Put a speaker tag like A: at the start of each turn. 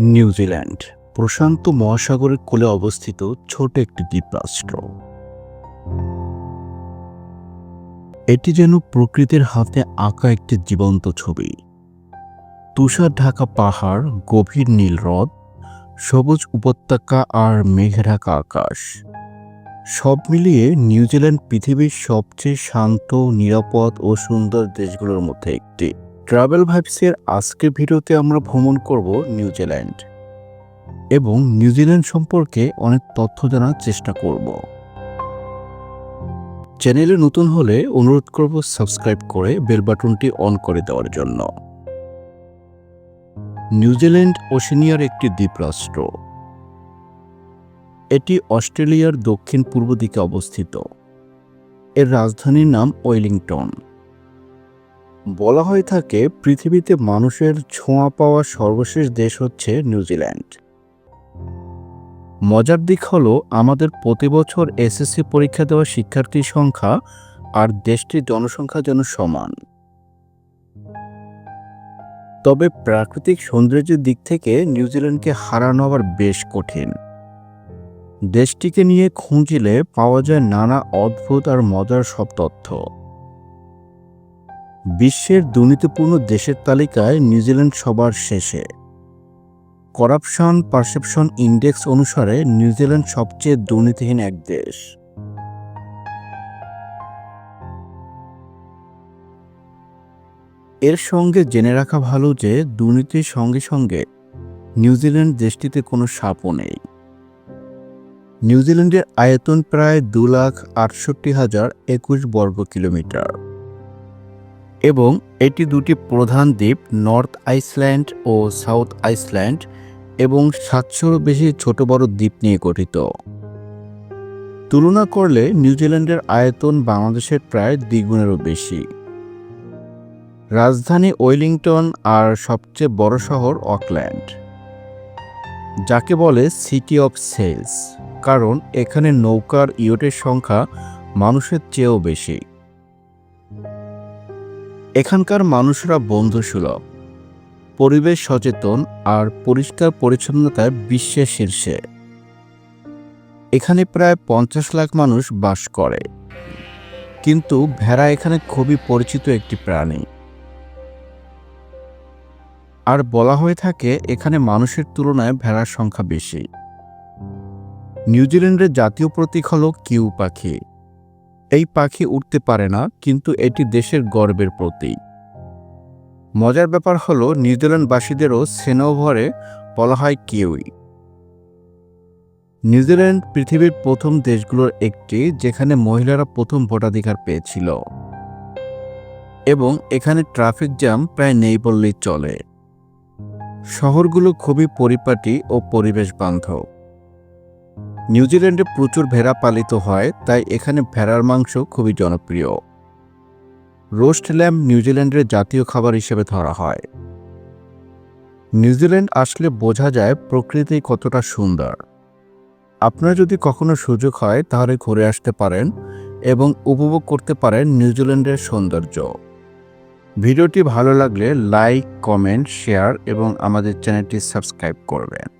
A: New Zealand, প্রশান্ত মহাসাগরের কোলে অবস্থিত ছোট একটি দ্বীপরাষ্ট্র। এটি যেন প্রকৃতির হাতে আঁকা একটি জীবন্ত ছবি। তুষার ঢাকা পাহাড়, গভীর নীল হ্রদ, সবুজ উপত্যকা আর মেঘে ঢাকা আকাশ। সব মিলিয়ে নিউজিল্যান্ড পৃথিবীর সবচেয়ে শান্ত, নিরাপদ ও সুন্দর দেশগুলোর মধ্যে একটি। ট্রাভেল ভাইবসের আজকের ভিডিওতে আমরা ভ্রমণ করব নিউজিল্যান্ড এবং নিউজিল্যান্ড সম্পর্কে অনেক তথ্য জানার চেষ্টা করব। চ্যানেলে নতুন হলে অনুরোধ করব সাবস্ক্রাইব করে বেল বাটনটি অন করে দেওয়ার জন্য। নিউজিল্যান্ড ওশেনিয়ার একটি দ্বীপরাষ্ট্র। এটি অস্ট্রেলিয়ার দক্ষিণ পূর্ব দিকে অবস্থিত। এর রাজধানীর নাম ওয়েলিংটন বলা হয়ে থাকে, পৃথিবীতে মানুষের ছোঁয়া পাওয়া সর্বশেষ দেশ হচ্ছে নিউজিল্যান্ড। মজার দিক হলো, আমাদের প্রতি বছর এসএসসি পরীক্ষা দেওয়া শিক্ষার্থীর সংখ্যা আর দেশটির জনসংখ্যা যেন সমান। তবে প্রাকৃতিক সৌন্দর্যের দিক থেকে নিউজিল্যান্ডকে হারানো আবার বেশ কঠিন। দেশটিকে নিয়ে খুঁজিলে পাওয়া যায় নানা অদ্ভুত আর মজার সব তথ্য। বিশ্বের দুর্নীতিপূর্ণ দেশের তালিকায় নিউজিল্যান্ড সবার শেষে। করাপশন পারসেপশন ইন্ডেক্স অনুসারে নিউজিল্যান্ড সবচেয়ে দুর্নীতিহীন এক দেশ। এর সঙ্গে জেনে রাখা ভালো যে দুর্নীতির সঙ্গে সঙ্গে নিউজিল্যান্ড দেশটিতে কোনো সাপও নেই। নিউজিল্যান্ডের আয়তন প্রায় দু লাখ আটষট্টি হাজার একুশ বর্গ কিলোমিটার। এবং এটি দুটি প্রধান দ্বীপ, নর্থ আইসল্যান্ড ও সাউথ আইসল্যান্ড, এবং সাতশোরও বেশি ছোট বড় দ্বীপ নিয়ে গঠিত। তুলনা করলে নিউজিল্যান্ডের আয়তন বাংলাদেশের প্রায় দ্বিগুণেরও বেশি। রাজধানী ওয়েলিংটন আর সবচেয়ে বড় শহর অকল্যান্ড, যাকে বলে সিটি অফ সেলস, কারণ এখানে নৌকার ইয়টের সংখ্যা মানুষের চেয়েও বেশি। এখানকার মানুষরা বন্ধুসুলভ, পরিবেশ সচেতন আর পরিষ্কার পরিচ্ছন্নতায় বিশ্বের শীর্ষে। এখানে প্রায় পঞ্চাশ লাখ মানুষ বাস করে। কিন্তু ভেড়া এখানে খুবই পরিচিত একটি প্রাণী। আর বলা হয়ে থাকে, এখানে মানুষের তুলনায় ভেড়ার সংখ্যা বেশি। নিউজিল্যান্ডের জাতীয় প্রতীক হল কিউ পাখি। এই পাখি উঠতে পারে না, কিন্তু এটি দেশের গর্বের প্রতীক। মজার ব্যাপার হলো, নিউজিল্যান্ডবাসীদেরও সেনোভরে বলা হয় কিউই। নিউজিল্যান্ড পৃথিবীর প্রথম দেশগুলোর একটি, যেখানে মহিলারা প্রথম ভোটাধিকার পেয়েছিল। এবং এখানে ট্রাফিক জ্যাম প্রায় নেই বললেই চলে। শহরগুলো খুবই পরিপাটি ও পরিবেশ বান্ধব নিউজিল্যান্ডে প্রচুর ভেড়া পালিত হয়, তাই এখানে ভেড়ার মাংস খুবই জনপ্রিয়। রোস্ট ল্যাম্প নিউজিল্যান্ডের জাতীয় খাবার হিসেবে ধরা হয়। নিউজিল্যান্ড আসলে বোঝা যায় প্রকৃতি কতটা সুন্দর। আপনার যদি কখনো সুযোগ হয়, তাহলে ঘুরে আসতে পারেন এবং উপভোগ করতে পারেন নিউজিল্যান্ডের সৌন্দর্য। ভিডিওটি ভালো লাগলে লাইক, কমেন্ট, শেয়ার এবং আমাদের চ্যানেলটি সাবস্ক্রাইব করবেন।